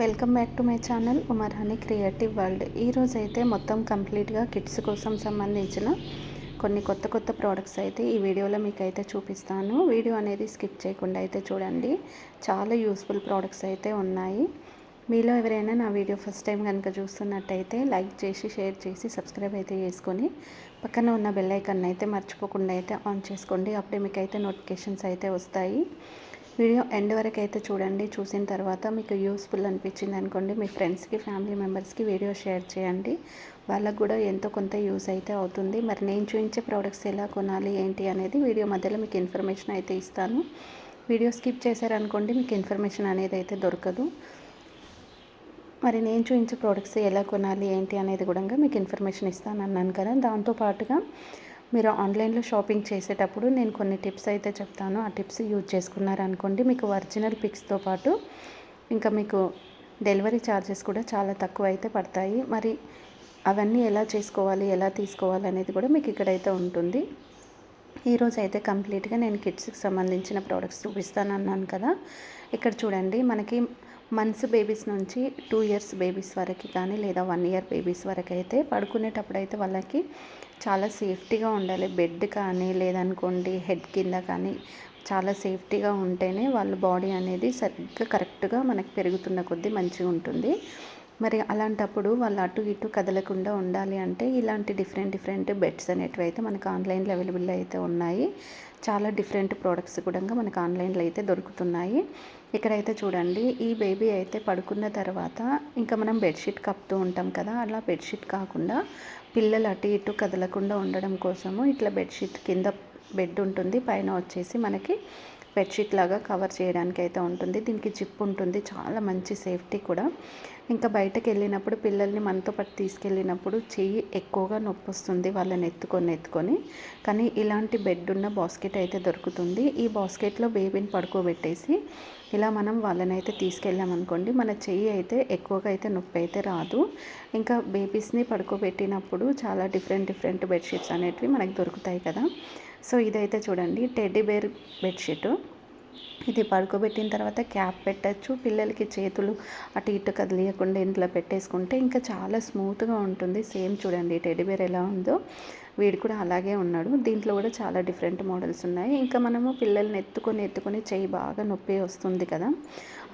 Welcome back to my channel Umar honey creative world. ఈరోజు అయితే మొత్తం కంప్లీట్గా కిడ్స్ కోసం సంబంధించిన కొన్ని కొత్త కొత్త ప్రోడక్ట్స్ అయితే ఈ వీడియోలో మీకు అయితే చూపిస్తాను. వీడియో అనేది స్కిప్ చేయకుండా అయితే చూడండి. చాలా యూస్ఫుల్ ప్రోడక్ట్స్ అయితే ఉన్నాయి. మీలో ఎవరైనా నా వీడియో ఫస్ట్ టైం కనుక చూస్తున్నట్టయితే లైక్ చేసి షేర్ చేసి సబ్స్క్రైబ్ అయితే చేసుకొని పక్కన ఉన్న బెల్ ఐకన్ అయితే మర్చిపోకుండా అయితే ఆన్ చేసుకోండి. అప్పుడే మీకు అయితే నోటిఫికేషన్స్ అయితే వస్తాయి. వీడియో ఎండ్ వరకు అయితే చూడండి. చూసిన తర్వాత మీకు యూస్ఫుల్ అనిపించింది అనుకోండి. మీ ఫ్రెండ్స్కి ఫ్యామిలీ మెంబర్స్కి వీడియో షేర్ చేయండి. వాళ్ళకు కూడా ఎంతో కొంత యూస్ అయితే అవుతుంది. మరి నేను చూపించే ప్రోడక్ట్స్ ఎలా కొనాలి ఏంటి అనేది వీడియో మధ్యలో మీకు ఇన్ఫర్మేషన్ అయితే ఇస్తాను. వీడియో స్కిప్ చేశారనుకోండి మీకు ఇన్ఫర్మేషన్ అనేది అయితే దొరకదు. మరి నేను చూపించే ప్రోడక్ట్స్ ఎలా కొనాలి ఏంటి అనేది కూడా మీకు ఇన్ఫర్మేషన్ ఇస్తాను అన్నాను కదా దాంతోపాటుగా మీరు ఆన్లైన్లో షాపింగ్ చేసేటప్పుడు నేను కొన్ని టిప్స్ అయితే చెప్తాను. ఆ టిప్స్ యూజ్ చేసుకున్నారనుకోండి మీకు ఒరిజినల్ పిక్స్తో పాటు ఇంకా మీకు డెలివరీ ఛార్జెస్ కూడా చాలా తక్కువ అయితే పడతాయి. మరి అవన్నీ ఎలా చేసుకోవాలి ఎలా తీసుకోవాలి అనేది కూడా మీకు ఇక్కడైతే ఉంటుంది. ఈరోజు అయితే కంప్లీట్గా నేను కిడ్స్కి సంబంధించిన ప్రోడక్ట్స్ చూపిస్తాను అన్నాను కదా. ఇక్కడ చూడండి మనకి మంత్స్ బేబీస్ నుంచి టూ ఇయర్స్ బేబీస్ వరకు కానీ లేదా వన్ ఇయర్ బేబీస్ వరకు అయితే పడుకునేటప్పుడు అయితే వాళ్ళకి చాలా సేఫ్టీగా ఉండాలి. బెడ్ కానీ లేదనుకోండి హెడ్ కింద కానీ చాలా సేఫ్టీగా ఉంటేనే వాళ్ళ బాడీ అనేది సరిగ్గా కరెక్ట్గా మనకి పెరుగుతున్న కొద్దీ మంచిగా ఉంటుంది. మరి అలాంటప్పుడు వాళ్ళు అటు ఇటు కదలకుండా ఉండాలి అంటే ఇలాంటి డిఫరెంట్ డిఫరెంట్ బెడ్స్ అనేటివి అయితే మనకు ఆన్లైన్లో అవైలబుల్ అయితే ఉన్నాయి. చాలా డిఫరెంట్ ప్రోడక్ట్స్ కూడా మనకు ఆన్లైన్లో అయితే దొరుకుతున్నాయి. ఇక్కడైతే చూడండి ఈ బేబీ అయితే పడుకున్న తర్వాత ఇంకా మనం బెడ్షీట్ కప్పుతూ ఉంటాం కదా అలా బెడ్షీట్ కాకుండా పిల్లలు అటు ఇటు కదలకుండా ఉండడం కోసము ఇట్లా బెడ్షీట్ కింద బెడ్ ఉంటుంది పైన వచ్చేసి మనకి బెడ్షీట్ లాగా కవర్ చేయడానికి అయితే ఉంటుంది. దీనికి జిప్ ఉంటుంది చాలా మంచి సేఫ్టీ కూడా. ఇంకా బయటకు వెళ్ళినప్పుడు పిల్లల్ని మనతో పాటు తీసుకెళ్ళినప్పుడు చెయ్యి ఎక్కువగా నొప్పి వస్తుంది వాళ్ళని ఎత్తుకొని ఎత్తుకొని. కానీ ఇలాంటి బెడ్ ఉన్న బాస్కెట్ అయితే దొరుకుతుంది. ఈ బాస్కెట్లో బేబీని పడుకోబెట్టేసి ఇలా మనం వాళ్ళని అయితే తీసుకెళ్ళామనుకోండి మన చెయ్యి అయితే ఎక్కువగా అయితే నొప్పి అయితే రాదు. ఇంకా బేబీస్ని పడుకోబెట్టినప్పుడు చాలా డిఫరెంట్ డిఫరెంట్ బెడ్షీట్స్ అనేటివి మనకు దొరుకుతాయి కదా. సో ఇదైతే చూడండి టెడ్డీ బేర్ బెడ్షీట్. ఇది పడుకోబెట్టిన తర్వాత క్యాప్ పెట్టచ్చు. పిల్లలకి చేతులు అటు ఇటు కదిలియకుండా ఇంట్లో పెట్టేసుకుంటే ఇంకా చాలా స్మూత్గా ఉంటుంది. సేమ్ చూడండి టెడ్డీబేర్ ఎలా ఉందో. వీడు కూడా అలాగే ఉన్నాడు. దీంట్లో కూడా చాలా డిఫరెంట్ మోడల్స్ ఉన్నాయి. ఇంకా మనము పిల్లల్ని ఎత్తుకొని ఎత్తుకొని చెయ్యి బాగా నొప్పి వస్తుంది కదా.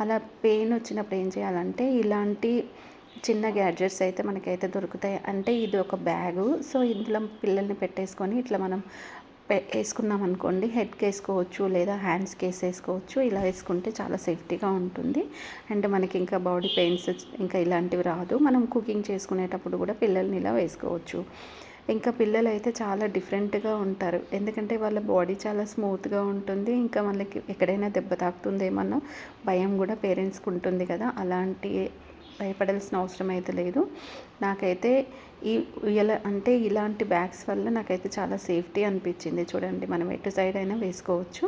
అలా పెయిన్ వచ్చినప్పుడు ఏం చేయాలంటే ఇలాంటి చిన్న గ్యాడ్జెట్స్ అయితే మనకైతే దొరుకుతాయి. అంటే ఇది ఒక బ్యాగు. సో ఇందులో పిల్లల్ని పెట్టేసుకొని ఇట్లా మనం వేసుకున్నాం అనుకోండి హెడ్కి వేసుకోవచ్చు లేదా హ్యాండ్స్కి వేసేసుకోవచ్చు ఇలా వేసుకుంటే చాలా సేఫ్టీగా ఉంటుంది. అండ్ మనకి ఇంకా బాడీ పెయిన్స్ ఇంకా ఇలాంటివి రాదు. మనం కుకింగ్ చేసుకునేటప్పుడు కూడా పిల్లల్ని ఇలా వేసుకోవచ్చు. ఇంకా పిల్లలు అయితే చాలా డిఫరెంట్గా ఉంటారు. ఎందుకంటే వాళ్ళ బాడీ చాలా స్మూత్గా ఉంటుంది. ఇంకా వాళ్ళకి ఎక్కడైనా దెబ్బ తాకుతుందేమన్నా భయం కూడా పేరెంట్స్కి ఉంటుంది కదా. అలాంటి భయపడాల్సిన అవసరం అయితే లేదు. నాకైతే ఈ ఇలా అంటే ఇలాంటి బ్యాగ్స్ వల్ల నాకైతే చాలా సేఫ్టీ అనిపించింది. చూడండి మనం ఎటు సైడ్ అయినా వేసుకోవచ్చు.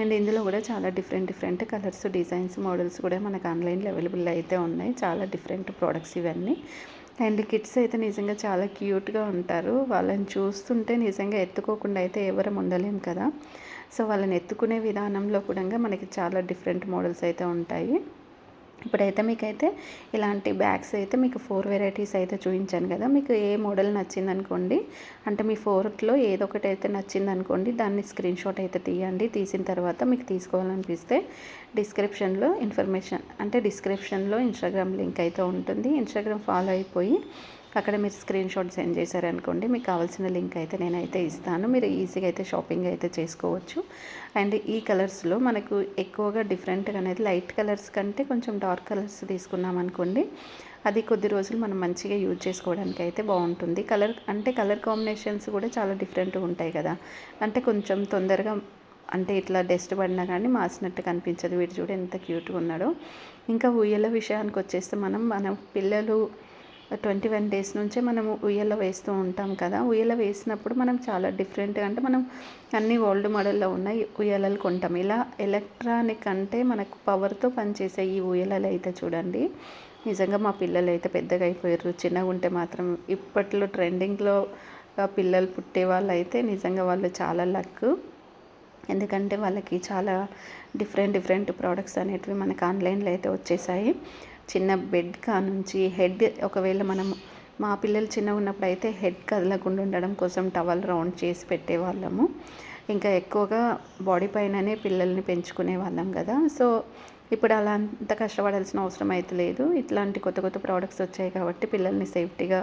అండ్ ఇందులో కూడా చాలా different different colours designs models కూడా మనకు ఆన్లైన్లో అవైలబుల్ అయితే ఉన్నాయి. చాలా డిఫరెంట్ ప్రోడక్ట్స్ ఇవన్నీ. అండ్ కిడ్స్ అయితే నిజంగా చాలా క్యూట్గా ఉంటారు. వాళ్ళని చూస్తుంటే నిజంగా ఎత్తుకోకుండా అయితే ఎవరం ఉండలేం కదా. సో వాళ్ళని ఎత్తుకునే విధానంలో కూడా మనకి చాలా డిఫరెంట్ మోడల్స్ అయితే ఉంటాయి. ఇప్పుడైతే మీకైతే ఇలాంటి బ్యాగ్స్ అయితే మీకు ఫోర్ వెరైటీస్ అయితే చూపించాను కదా మీకు ఏ మోడల్ నచ్చింది అనుకోండి అంటే మీ ఫోర్త్లో ఏదో ఒకటి అయితే నచ్చింది అనుకోండి దాన్ని స్క్రీన్ షాట్ అయితే తీయండి తీసిన తర్వాత మీకు తీసుకోవాలనిపిస్తే డిస్క్రిప్షన్లో ఇన్ఫర్మేషన్ అంటే డిస్క్రిప్షన్లో ఇన్స్టాగ్రామ్ లింక్ అయితే ఉంటుంది ఇన్స్టాగ్రామ్ ఫాలో అయిపోయి అక్కడ మీరు స్క్రీన్ షాట్ సెండ్ చేశారనుకోండి మీకు కావాల్సిన లింక్ అయితే నేనైతే ఇస్తాను. మీరు ఈజీగా అయితే షాపింగ్ అయితే చేసుకోవచ్చు. అండ్ ఈ కలర్స్లో మనకు ఎక్కువగా డిఫరెంట్గా అనేది లైట్ కలర్స్ కంటే కొంచెం డార్క్ కలర్స్ తీసుకున్నాం అనుకోండి అది కొద్ది రోజులు మనం మంచిగా యూజ్ చేసుకోవడానికి అయితే బాగుంటుంది. కలర్ అంటే కలర్ కాంబినేషన్స్ కూడా చాలా డిఫరెంట్గా ఉంటాయి కదా. అంటే కొంచెం తొందరగా అంటే ఇట్లా డస్ట్ పడినా కానీ మాసినట్టు కనిపించదు. వీడు చూడ ఎంత క్యూట్గా ఉన్నాడో. ఇంకా ఉయ్యల విషయానికి వచ్చేస్తే మనం మన పిల్లలు ట్వంటీ వన్ డేస్ నుంచే మనము ఉయ్యల వేస్తూ ఉంటాం కదా. ఉయ్యల వేసినప్పుడు మనం చాలా డిఫరెంట్గా అంటే మనం అన్ని ఓల్డ్ మోడల్లో ఉన్నాయి ఉయ్యలలు కొంటాం. ఇలా ఎలక్ట్రానిక్ అంటే మనకు పవర్తో పనిచేసే ఈ ఉయ్యలలు అయితే చూడండి. నిజంగా మా పిల్లలు అయితే పెద్దగా అయిపోయారు. చిన్నగా ఉంటే మాత్రం ఇప్పట్లో ట్రెండింగ్లో పిల్లలు పుట్టే వాళ్ళు అయితే నిజంగా వాళ్ళు చాలా లక్ ఎందుకంటే వాళ్ళకి చాలా డిఫరెంట్ డిఫరెంట్ ప్రోడక్ట్స్ అనేటివి మనకు ఆన్లైన్లో అయితే వచ్చేసాయి. చిన్న బెడ్ కా నుంచి హెడ్ ఒకవేళ మనం మా పిల్లలు చిన్నగా ఉన్నప్పుడు అయితే హెడ్ కదలకుండా ఉండడం కోసం టవల్ రౌండ్ చేసి పెట్టేవాళ్ళము. ఇంకా ఎక్కువగా బాడీ పైననే పిల్లల్ని పెంచుకునే వాళ్ళం కదా. సో ఇప్పుడు అలా అంత కష్టపడాల్సిన అవసరం అయితే లేదు. ఇట్లాంటి కొత్త కొత్త ప్రోడక్ట్స్ వచ్చాయి కాబట్టి పిల్లల్ని సేఫ్టీగా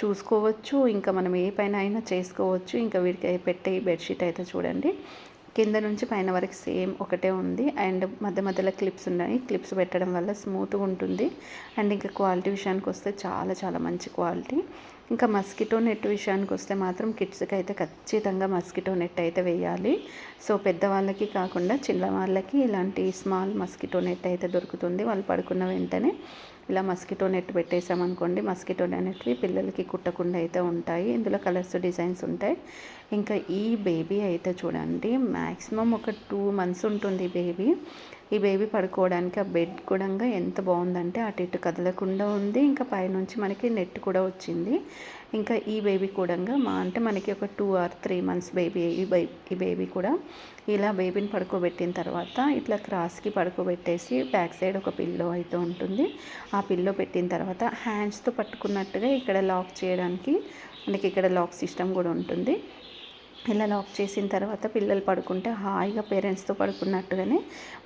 చూసుకోవచ్చు. ఇంకా మనం ఏ పైన అయినా చేసుకోవచ్చు. ఇంకా వీడికి పెట్టే బెడ్షీట్ అయితే చూడండి. కింద నుంచి పైన వరకు సేమ్ ఒకటే ఉంది. అండ్ మధ్య మధ్యలో క్లిప్స్ ఉన్నాయి. క్లిప్స్ పెట్టడం వల్ల స్మూత్గా ఉంటుంది. అండ్ ఇంకా క్వాలిటీ విషయానికి వస్తే చాలా చాలా మంచి క్వాలిటీ. ఇంకా మస్కిటో నెట్ విషయానికి వస్తే మాత్రం కిడ్స్కి అయితే ఖచ్చితంగా మస్కిటో నెట్ అయితే వేయాలి. సో పెద్దవాళ్ళకి కాకుండా చిన్న వాళ్ళకి ఇలాంటి స్మాల్ మస్కిటో నెట్ అయితే దొరుకుతుంది. వాళ్ళు పడుకున్న వెంటనే ఇలా మస్కిటో నెట్ పెట్టేసామనుకోండి మస్కిటో నెట్వి పిల్లలకి కుట్టకుండా అయితే ఉంటాయి. ఇందులో కలర్స్ డిజైన్స్ ఉంటాయి. ఇంకా ఈ బేబీ అయితే చూడండి. మ్యాక్సిమం ఒక టూ మంత్స్ ఉంటుంది బేబీ. ఈ బేబీ పడుకోవడానికి ఆ బెడ్ కూడా ఎంత బాగుందంటే అటు ఇటు కదలకుండా ఉంది. ఇంకా పైనుంచి మనకి నెట్ కూడా వచ్చింది. ఇంకా ఈ బేబీ కూడా మా అంటే మనకి ఒక two or three months baby ఈ ఈ బేబీ కూడా ఇలా బేబీని పడుకోబెట్టిన తర్వాత ఇట్లా క్రాస్కి పడుకోబెట్టేసి బ్యాక్ సైడ్ ఒక పిల్లో అయితే ఉంటుంది. ఆ పిల్లో పెట్టిన తర్వాత హ్యాండ్స్తో పట్టుకున్నట్టుగా ఇక్కడ లాక్ చేయడానికి మనకి ఇక్కడ లాక్ సిస్టమ్ కూడా ఉంటుంది. ఇలా లాక్ చేసిన తర్వాత పిల్లలు పడుకుంటే హాయిగా పేరెంట్స్తో పడుకున్నట్టుగానే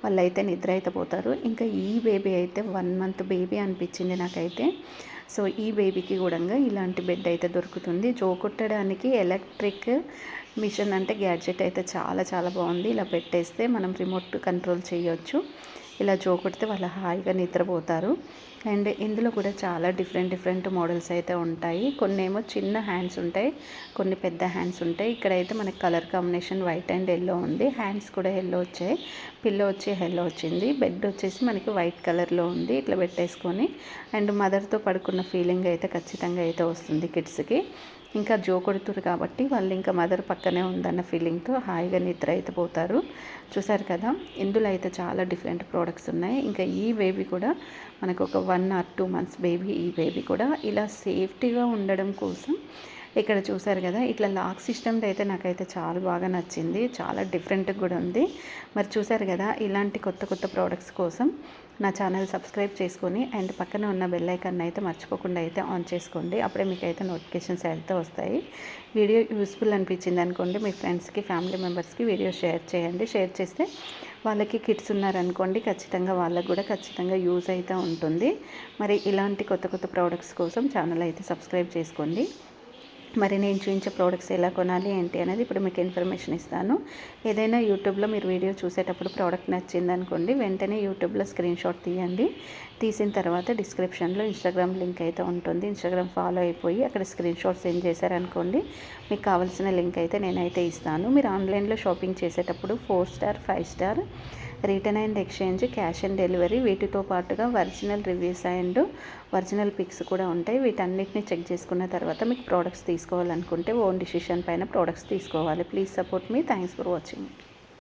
వాళ్ళైతే నిద్ర అయితే పోతారు. ఇంకా ఈ బేబీ అయితే వన్ మంత్ బేబీ అనిపించింది నాకైతే. సో ఈ బేబీకి కూడా ఇలాంటి బెడ్ అయితే దొరుకుతుంది. జోకొట్టడానికి ఎలక్ట్రిక్ మిషన్ అంటే గ్యాడ్జెట్ అయితే చాలా చాలా బాగుంది. ఇలా పెట్టేస్తే మనం రిమోట్ కంట్రోల్ చేయొచ్చు. ఇలా జోకొడితే వాళ్ళు హాయిగా నిద్రపోతారు. అండ్ ఇందులో కూడా చాలా డిఫరెంట్ డిఫరెంట్ మోడల్స్ అయితే ఉంటాయి. కొన్ని ఏమో చిన్న హ్యాండ్స్ ఉంటాయి కొన్ని పెద్ద హ్యాండ్స్ ఉంటాయి. ఇక్కడైతే మనకి colour combination white and yellow ఉంది. హ్యాండ్స్ కూడా ఎల్లో వచ్చాయి. పిల్లో వచ్చి ఎల్లో వచ్చింది. బెడ్ వచ్చేసి మనకి వైట్ కలర్లో ఉంది. ఇట్లా పెట్టేసుకొని అండ్ మదర్తో పడుకున్న ఫీలింగ్ అయితే ఖచ్చితంగా అయితే వస్తుంది కిడ్స్కి. ఇంకా జో కాబట్టి వాళ్ళు ఇంకా మదర్ పక్కనే ఉందన్న ఫీలింగ్తో హాయిగా నిద్ర అయితే పోతారు. చూసారు కదా ఇందులో అయితే చాలా డిఫరెంట్ ప్రోడక్ట్స్ ఉన్నాయి. ఇంకా ఈ బేబీ కూడా మనకు ఒక one or two months baby ఈ బేబీ కూడా ఇలా సేఫ్టీగా ఉండడం కోసం ఇక్కడ చూసారు కదా ఇట్లా లాక్ సిస్టమ్ అయితే నాకైతే చాలా బాగా నచ్చింది. చాలా డిఫరెంట్గా కూడా ఉంది. మరి చూసారు కదా ఇలాంటి కొత్త కొత్త ప్రోడక్ట్స్ కోసం నా ఛానల్ సబ్స్క్రైబ్ చేసుకొని అండ్ పక్కన ఉన్న బెల్ ఐకాన్ అయితే మర్చిపోకుండా అయితే ఆన్ చేసుకోండి. అప్పుడే మీకు అయితే నోటిఫికేషన్స్ అయితే వస్తాయి. వీడియో యూస్ఫుల్ అనిపించింది అనుకోండి మీ ఫ్రెండ్స్కి ఫ్యామిలీ మెంబర్స్కి వీడియో షేర్ చేయండి. షేర్ చేస్తే వాళ్ళకి కిడ్స్ ఉన్నారనుకోండి ఖచ్చితంగా వాళ్ళకు కూడా ఖచ్చితంగా యూజ్ అయితే ఉంటుంది. మరి ఇలాంటి కొత్త కొత్త ప్రోడక్ట్స్ కోసం ఛానల్ అయితే సబ్స్క్రైబ్ చేసుకోండి. మరి నేను చూపించే ప్రోడక్ట్స్ ఎలా కొనాలి ఏంటి అనేది ఇప్పుడు మీకు ఇన్ఫర్మేషన్ ఇస్తాను. ఏదైనా యూట్యూబ్లో మీరు వీడియో చూసేటప్పుడు ప్రోడక్ట్ నచ్చింది అనుకోండి వెంటనే యూట్యూబ్లో స్క్రీన్ షాట్ తీయండి. తీసిన తర్వాత డిస్క్రిప్షన్లో ఇన్స్టాగ్రామ్ లింక్ అయితే ఉంటుంది. ఇన్స్టాగ్రామ్ ఫాలో అయిపోయి అక్కడ స్క్రీన్ షాట్ సెండ్ చేశారనుకోండి మీకు కావాల్సిన లింక్ అయితే నేనైతే ఇస్తాను. మీరు ఆన్లైన్లో షాపింగ్ చేసేటప్పుడు four star five star return and exchange cash on delivery వీటితో పాటుగా original reviews and original pics కూడా ఉంటాయి. వీటన్నిటిని చెక్ చేసుకున్న తర్వాత మీకు ప్రోడక్ట్స్ తీసుకోవాలనుకుంటే ఓన్ డిసిషన్ పైన ప్రోడక్ట్స్ తీసుకోవాలి. Please support me. Thanks for watching.